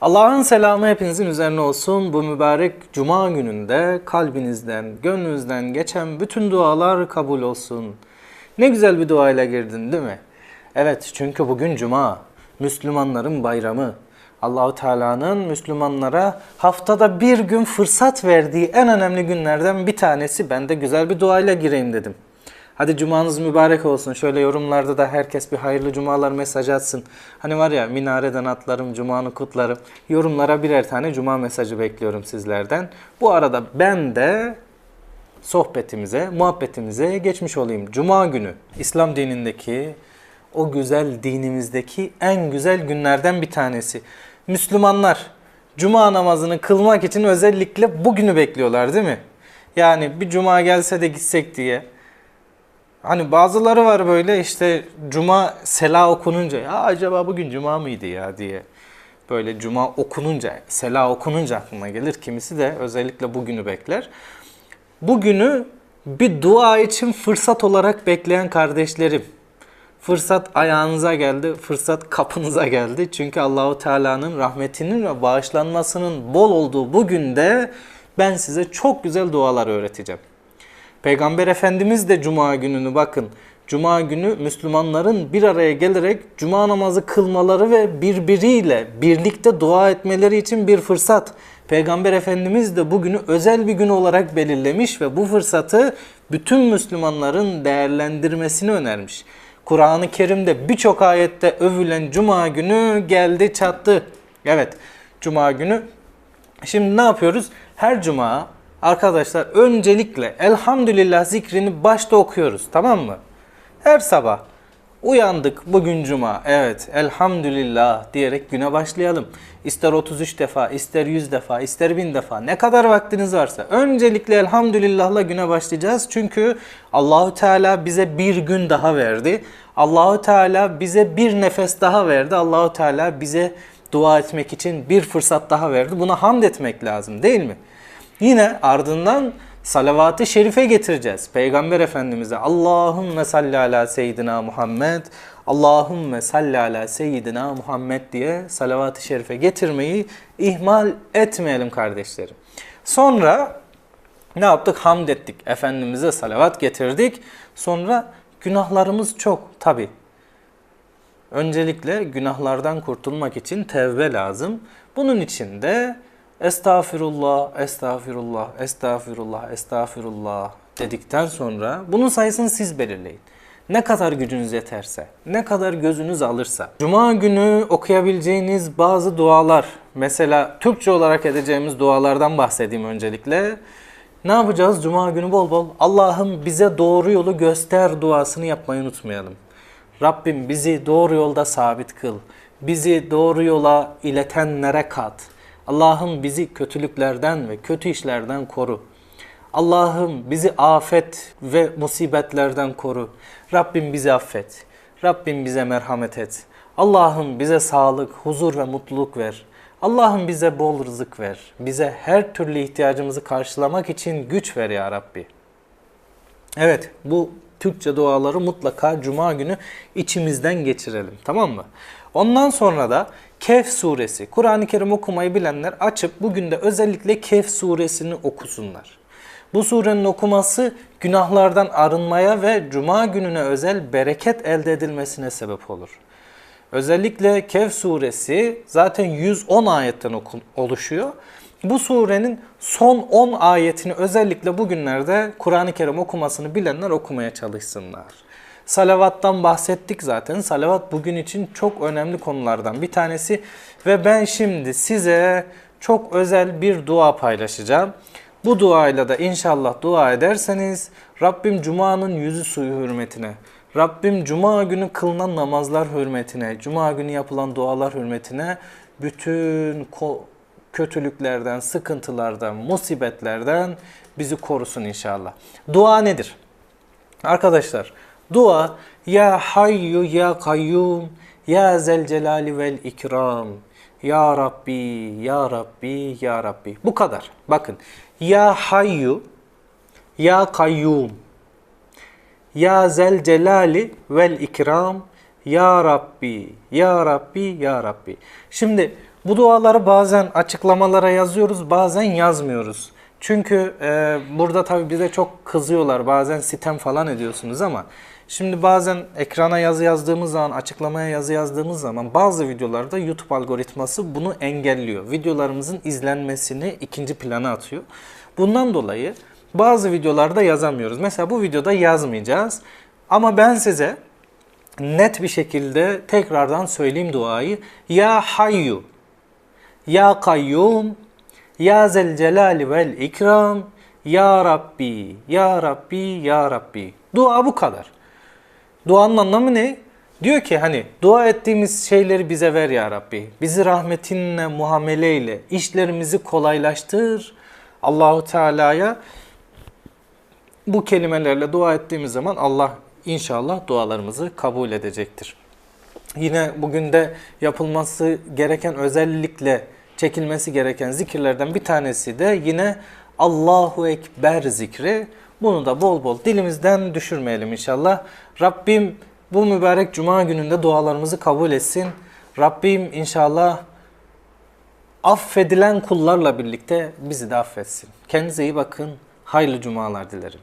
Allah'ın selamı hepinizin üzerine olsun. Bu mübarek cuma gününde kalbinizden, gönlünüzden geçen bütün dualar kabul olsun. Ne güzel bir duayla girdin değil mi? Evet çünkü bugün cuma. Müslümanların bayramı. Allahu Teala'nın Müslümanlara haftada bir gün fırsat verdiği en önemli günlerden bir tanesi. Ben de güzel bir duayla gireyim dedim. Hadi cumanız mübarek olsun. Şöyle yorumlarda da herkes bir hayırlı cumalar mesajı atsın. Hani var ya minareden atlarım, cumanı kutlarım. Yorumlara birer tane cuma mesajı bekliyorum sizlerden. Bu arada ben de sohbetimize, muhabbetimize geçmiş olayım. Cuma günü İslam dinindeki o güzel dinimizdeki en güzel günlerden bir tanesi. Müslümanlar cuma namazını kılmak için özellikle bugünü bekliyorlar değil mi? Yani bir cuma gelse de gitsek diye. Hani bazıları var böyle işte cuma sela okununca ya acaba bugün cuma mıydı ya diye. Böyle cuma okununca, sela okununca aklına gelir. Kimisi de özellikle bugünü bekler. Bugünü bir dua için fırsat olarak bekleyen kardeşlerim. Fırsat ayağınıza geldi, fırsat kapınıza geldi. Çünkü Allahu Teala'nın rahmetinin ve bağışlanmasının bol olduğu bugün de ben size çok güzel dualar öğreteceğim. Peygamber Efendimiz de Cuma gününü bakın. Cuma günü Müslümanların bir araya gelerek Cuma namazı kılmaları ve birbiriyle birlikte dua etmeleri için bir fırsat. Peygamber Efendimiz de bugünü özel bir gün olarak belirlemiş ve bu fırsatı bütün Müslümanların değerlendirmesini önermiş. Kur'an-ı Kerim'de birçok ayette övülen Cuma günü geldi çattı. Evet, Cuma günü. Şimdi ne yapıyoruz? Her Cuma Arkadaşlar öncelikle elhamdülillah zikrini başta okuyoruz tamam mı? Her sabah uyandık bugün cuma evet elhamdülillah diyerek güne başlayalım. İster 33 defa ister 100 defa ister 1000 defa ne kadar vaktiniz varsa öncelikle elhamdülillahla güne başlayacağız. Çünkü Allahu Teala bize bir gün daha verdi. Allahu Teala bize bir nefes daha verdi. Allahu Teala bize dua etmek için bir fırsat daha verdi. Buna hamd etmek lazım değil mi? Yine ardından salavat-ı şerife getireceğiz. Peygamber Efendimiz'e Allahümme salli ala seyyidina Muhammed, Allahümme salli ala seyyidina Muhammed diye salavat-ı şerife getirmeyi ihmal etmeyelim kardeşlerim. Sonra ne yaptık? Hamd ettik. Efendimiz'e salavat getirdik. Sonra günahlarımız çok tabi. Öncelikle günahlardan kurtulmak için tevbe lazım. Bunun için de Estağfirullah, estağfirullah, estağfirullah, estağfirullah dedikten sonra bunun sayısını siz belirleyin. Ne kadar gücünüz yeterse, ne kadar gözünüz alırsa. Cuma günü okuyabileceğiniz bazı dualar, mesela Türkçe olarak edeceğimiz dualardan bahsedeyim öncelikle. Ne yapacağız? Cuma günü bol bol Allah'ım bize doğru yolu göster duasını yapmayı unutmayalım. Rabbim bizi doğru yolda sabit kıl. Bizi doğru yola iletenlere kat. Allah'ım bizi kötülüklerden ve kötü işlerden koru. Allah'ım bizi afet ve musibetlerden koru. Rabbim bizi affet. Rabbim bize merhamet et. Allah'ım bize sağlık, huzur ve mutluluk ver. Allah'ım bize bol rızık ver. Bize her türlü ihtiyacımızı karşılamak için güç ver ya Rabbi. Evet bu Türkçe duaları mutlaka Cuma günü içimizden geçirelim tamam mı? Ondan sonra da Kehf suresi. Kur'an-ı Kerim okumayı bilenler açıp bugün de özellikle Kehf suresini okusunlar. Bu surenin okuması günahlardan arınmaya ve cuma gününe özel bereket elde edilmesine sebep olur. Özellikle Kehf suresi zaten 110 ayetten oluşuyor. Bu surenin son 10 ayetini özellikle bugünlerde Kur'an-ı Kerim okumasını bilenler okumaya çalışsınlar. Salavattan bahsettik zaten. Salavat bugün için çok önemli konulardan bir tanesi ve ben şimdi size çok özel bir dua paylaşacağım. Bu duayla da inşallah dua ederseniz Rabbim Cuma'nın yüzü suyu hürmetine, Rabbim Cuma günü kılınan namazlar hürmetine, Cuma günü yapılan dualar hürmetine bütün kötülüklerden, sıkıntılardan, musibetlerden bizi korusun inşallah. Dua nedir? Arkadaşlar Dua Ya Hayyu Ya Kayyum Ya Zel Celali vel İkram Ya Rabbi Ya Rabbi Ya Rabbi. Bu kadar. Bakın. Ya Hayyu Ya Kayyum Ya Zel Celali vel İkram Ya Rabbi Ya Rabbi Ya Rabbi. Şimdi Bu duaları bazen açıklamalara yazıyoruz, bazen yazmıyoruz. Çünkü e, burada tabii bize çok kızıyorlar, bazen sitem falan ediyorsunuz ama şimdi bazen ekrana yazı yazdığımız zaman, açıklamaya yazı yazdığımız zaman bazı videolarda YouTube algoritması bunu engelliyor. Videolarımızın izlenmesini ikinci plana atıyor. Bundan dolayı bazı videolarda yazamıyoruz. Mesela bu videoda yazmayacağız. Ama ben size net bir şekilde tekrardan söyleyeyim duayı. Ya Hayyu, Ya Kayyum, Ya Zel Celali vel İkram, Ya Rabbi, Ya Rabbi, Ya Rabbi. Dua bu kadar. Duanın anlamı ne? Diyor ki hani dua ettiğimiz şeyleri bize ver ya Rabbi. Bizi rahmetinle muameleyle işlerimizi kolaylaştır. Allahu Teala'ya bu kelimelerle dua ettiğimiz zaman Allah inşallah dualarımızı kabul edecektir. Yine bugün de yapılması gereken özellikle çekilmesi gereken zikirlerden bir tanesi de yine Allahu Ekber zikri. Bunu da bol bol dilimizden düşürmeyelim inşallah. Rabbim bu mübarek cuma gününde dualarımızı kabul etsin. Rabbim inşallah affedilen kullarla birlikte bizi de affetsin. Kendinize iyi bakın. Hayırlı cumalar dilerim.